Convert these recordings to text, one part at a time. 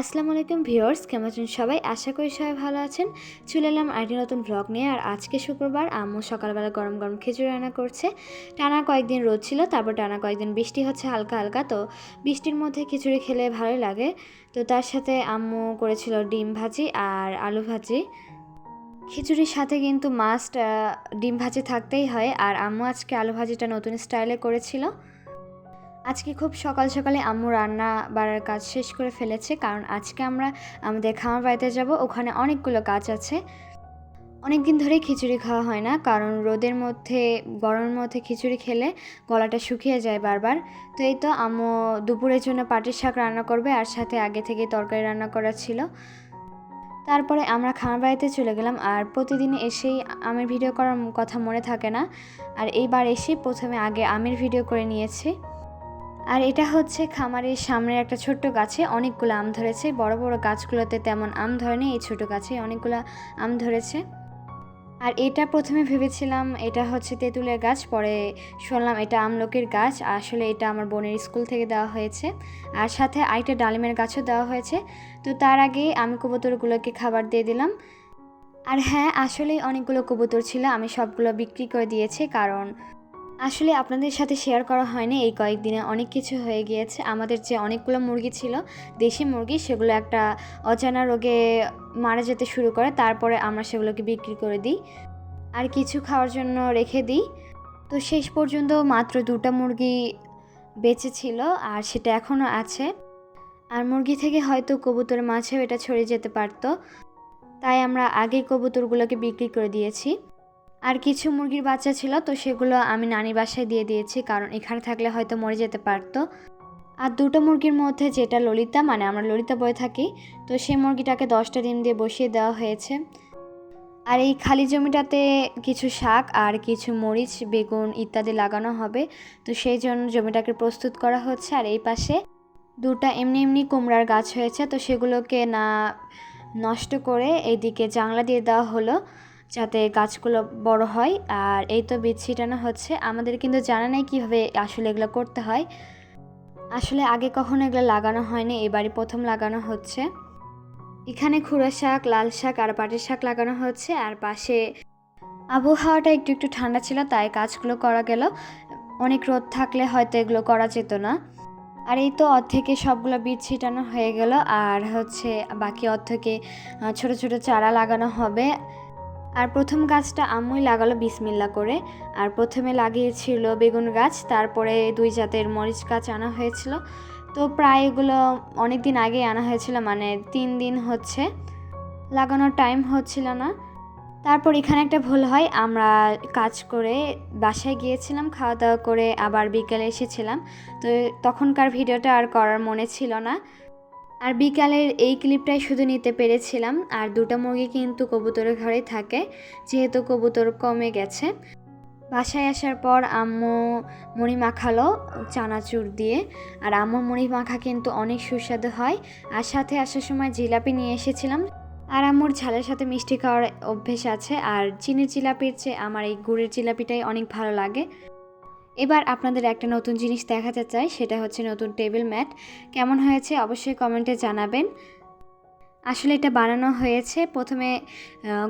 আসসালামু আলাইকুম ভিউয়ার্স, কেমন আছেন সবাই? আশা করি সবাই ভালো আছেন। চলে এলাম আরেকটি নতুন ব্লগ নিয়ে, আর আজকে শুক্রবার, আম্মু সকালবেলা গরম গরম খিচুড়ি রান্না করছে। টানা কয়েকদিন রোদ ছিল, তারপর টানা কয়েকদিন বৃষ্টি হচ্ছে হালকা হালকা, তো বৃষ্টির মধ্যে খিচুড়ি খেলে ভালোই লাগে। তো তার সাথে আম্মু করেছিল ডিম ভাজি আর আলু ভাজি। খিচুড়ির সাথে কিন্তু মাস্ট ডিম ভাজি থাকতেই হয়, আর আম্মু আজকে আলু ভাজিটা নতুন স্টাইলে করেছিল। আজকে খুব সকাল সকালে আম্মু রান্না বাড়ার কাজ শেষ করে ফেলেছে, কারণ আজকে আমরা আমাদের খামার বাড়িতে যাব, ওখানে অনেকগুলো কাজ আছে। অনেক দিন ধরেই খিচুড়ি খাওয়া হয় না, কারণ রোদের মধ্যে, গরমের মধ্যে খিচুড়ি খেলে গলাটা শুকিয়ে যায় বারবার। তো এই তো আম্মু দুপুরের জন্য পাটির শাক রান্না করবে, আর সাথে আগে থেকে তরকারি রান্না করা ছিল। তারপরে আমরা খামার বাড়িতে চলে গেলাম, আর প্রতিদিন এসেই আমের ভিডিও করার কথা মনে থাকে না। আর এইবার এসে প্রথমে আগে আমের ভিডিও করে নিয়েছি। আর এটা হচ্ছে খামারের সামনের একটা ছোট্ট গাছে অনেকগুলো আম ধরেছে। বড় বড় গাছগুলোতে তেমন আম ধরেনি এই ছোট গাছে অনেকগুলো আম ধরেছে। আর এটা প্রথমে ভেবেছিলাম এটা হচ্ছে তেঁতুলের গাছ, পরে শুনলাম এটা আমলকের গাছ। আসলে এটা আমার বোনের স্কুল থেকে দেওয়া হয়েছে। আর সাথে আরেকটা ডালিমের গাছও দেওয়া হয়েছে। তো তার আগে আমি কবুতরগুলোকে খাবার দিয়ে দিলাম। আর হ্যাঁ আসলেই অনেকগুলো কবুতর ছিল, আমি সবগুলো বিক্রি করে দিয়েছি, কারণ আসলে আপনাদের সাথে শেয়ার করা হয়নি, এই কয়েকদিনে অনেক কিছু হয়ে গিয়েছে। আমাদের যে অনেকগুলো মুরগি ছিল, দেশি মুরগি, সেগুলো একটা অজানা রোগে মারা যেতে শুরু করে, তারপরে আমরা সেগুলোকে বিক্রি করে দিই। আর কিছু খাওয়ার জন্য রেখে দিই। তো শেষ পর্যন্ত মাত্র দুটো মুরগি বেঁচে ছিল, আর সেটা এখনও আছে। আর মুরগি থেকে হয়তো কবুতর মাছেও এটা ছড়িয়ে যেতে পারতো। তাই আমরা আগেই কবুতরগুলোকে বিক্রি করে দিয়েছি। আর কিছু মুরগির বাচ্চা ছিল, তো সেগুলো আমি নানি বাসায় দিয়ে দিয়েছি, কারণ এখানে থাকলে হয়তো মরে যেতে পারতো। আর দুটো মুরগির মধ্যে যেটা ললিতা মানে আমরা ললিতা বয়ে থাকি, তো সেই মুরগিটাকে দশটা ডিম দিয়ে বসিয়ে দেওয়া হয়েছে। আর এই খালি জমিটাতে কিছু শাক আর কিছু মরিচ, বেগুন ইত্যাদি লাগানো হবে, তো সেই জন্য জমিটাকে প্রস্তুত করা হচ্ছে। আর এই পাশে দুটা এমনি এমনি কুমড়ার গাছ হয়েছে, তো সেগুলোকে না নষ্ট করে এইদিকে জাংলা দিয়ে দেওয়া হলো। যাতে গাছগুলো বড় হয়। আর এই তো বীজ ছিটানো হচ্ছে। আমাদের কিন্তু জানা নেই কীভাবে আসলে এগুলো করতে হয়। আসলে আগে কখনো এগুলো লাগানো হয়নি, এবারই প্রথম লাগানো হচ্ছে। এখানে খুঁড়া শাক, লাল শাক আর পাটের শাক লাগানো হচ্ছে। আর পাশে আবহাওয়াটা একটু একটু ঠান্ডা ছিল, তাই কাজগুলো করা গেল। অনেক রোদ থাকলে হয়তো এগুলো করা যেত না। আর এই তো অর্ধেকে সবগুলো বীজ ছিটানো হয়ে গেল। আর হচ্ছে বাকি অর্ধেকে ছোট ছোট চারা লাগানো হবে। আর প্রথম গাছটা আম্মুই লাগালো বিসমিল্লা করে। আর প্রথমে লাগিয়েছিল বেগুন গাছ, তারপরে দুই জাতের মরিচ গাছ আনা হয়েছিল। তো প্রায় এগুলো অনেক দিন আগে আনা হয়েছিল মানে তিন দিন হচ্ছে। লাগানোর টাইম হচ্ছিল না। তারপর এখানে একটা ভুল হয়, আমরা কাজ করে বাসায় গিয়েছিলাম খাওয়া দাওয়া করে আবার বিকেলে এসেছিলাম। তো তখনকার ভিডিওটা আর করার মনে ছিল না। আর বিকালের এই ক্লিপটাই শুধু নিতে পেরেছিলাম। আর দুটো মুরগি কিন্তু কবুতরের ঘরেই থাকে, যেহেতু কবুতর কমে গেছে। বাসায় আসার পর আম্মু মুড়ি মাখালো চানাচুর দিয়ে। আর আম্মুর মুড়ি মাখা কিন্তু অনেক সুস্বাদু হয়। আর সাথে আসার সময় জিলাপি নিয়ে এসেছিলাম। আর আম্মুর ঝালের সাথে মিষ্টি খাওয়ার অভ্যেস আছে। আর চিনির জিলাপির চেয়ে আমার এই গুড়ের জিলাপিটাই অনেক ভালো লাগে। এবার আপনাদের একটা নতুন জিনিস দেখাতে চাই, সেটা হচ্ছে নতুন টেবিল ম্যাট কেমন হয়েছে অবশ্যই কমেন্টে জানাবেন। আসলে এটা বানানো হয়েছে, প্রথমে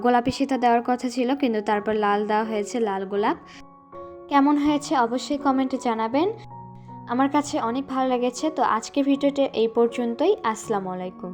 গোলাপি সীতা দেওয়ার কথা ছিল, কিন্তু তারপর লাল দেওয়া হয়েছে, লাল গোলাপ। কেমন হয়েছে অবশ্যই কমেন্টে জানাবেন। আমার কাছে অনেক ভালো লেগেছে, তো আজকে ভিডিওটা এই পর্যন্তই, আসসালামু আলাইকুম।